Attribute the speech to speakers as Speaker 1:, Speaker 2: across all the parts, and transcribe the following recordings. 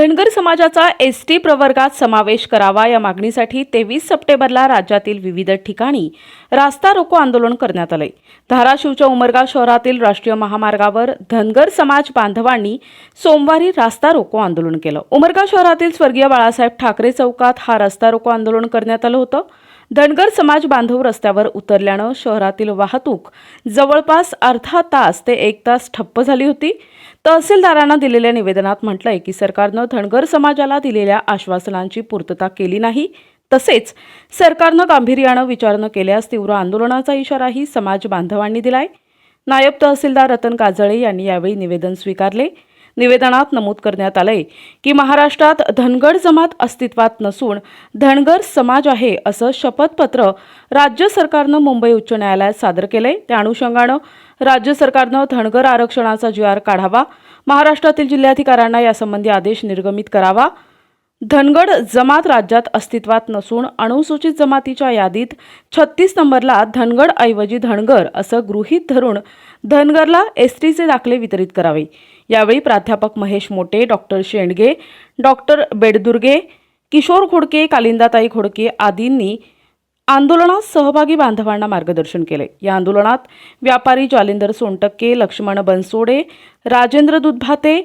Speaker 1: धनगर समाजाचा S T प्रवर्गात समावेश करावा या मागणीसाठी तेवीस सप्टेंबरला राज्यातील विविध ठिकाणी रास्ता रोको आंदोलन करण्यात आले धाराशिवच्या उमरगा शहरातील राष्ट्रीय महामार्गावर धनगर समाज बांधवांनी सोमवारी रास्ता रोको आंदोलन केलं. उमरगा शहरातील स्वर्गीय बाळासाहेब ठाकरे चौकात हा रास्ता रोको आंदोलन करण्यात आलं होतं. धनगर समाज बांधव रस्त्यावर उतरल्यानं शहरातील वाहतूक जवळपास अर्धा तास ते एक तास ठप्प झाली होती. तहसीलदारांना दिलेल्या निवेदनात म्हटलंय की सरकारनं धनगर समाजाला दिलेल्या आश्वासनांची पूर्तता केली नाही. तसेच सरकारनं गांभीर्यानं विचार न केल्यास तीव्र आंदोलनाचा इशाराही समाज बांधवांनी दिलाय. नायब तहसीलदार रतन काजळे यांनी यावेळी निवेदन स्वीकारले. निवेदनात नमूद करण्यात आलंय की महाराष्ट्रात धनगर जमात अस्तित्वात नसून धनगर समाज आहे असं शपथपत्र राज्य सरकारनं मुंबई उच्च न्यायालयात सादर केलंय. त्या अनुषंगानं राज्य सरकारनं धनगर आरक्षणाचा जी आर काढावा. महाराष्ट्रातील जिल्हाधिकाऱ्यांना यासंबंधी आदेश निर्गमित करावा. धनगड जमात राज्यात अस्तित्वात नसून अनुसूचित जमातीच्या यादीत छत्तीस नंबरला धनगड ऐवजी धनगर असं गृहीत धरून धनगरला एस टीचे दाखले वितरित करावे. यावेळी प्राध्यापक महेश मोटे डॉक्टर शेंडगे डॉक्टर बेडदुर्गे किशोर खोडके कालिंदाताई खोडके आदींनी आंदोलनात सहभागी बांधवांना मार्गदर्शन केले. या आंदोलनात व्यापारी जालिंदर सोनटक्के लक्ष्मण बनसोडे राजेंद्र दुधभाते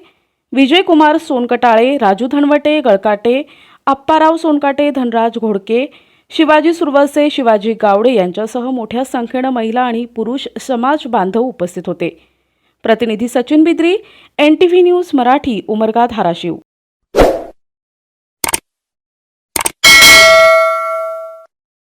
Speaker 1: विजयकुमार सोनकटाळे राजू धनवटे गळकाटे आप्पाराव सोनकाटे धनराज घोडके शिवाजी सुरवसे शिवाजी गावडे यांच्यासह मोठ्या संख्येनं महिला आणि पुरुष समाज बांधव उपस्थित होते. प्रतिनिधी Sachin Bidri N T V news Marathi Umarga Dharashiv.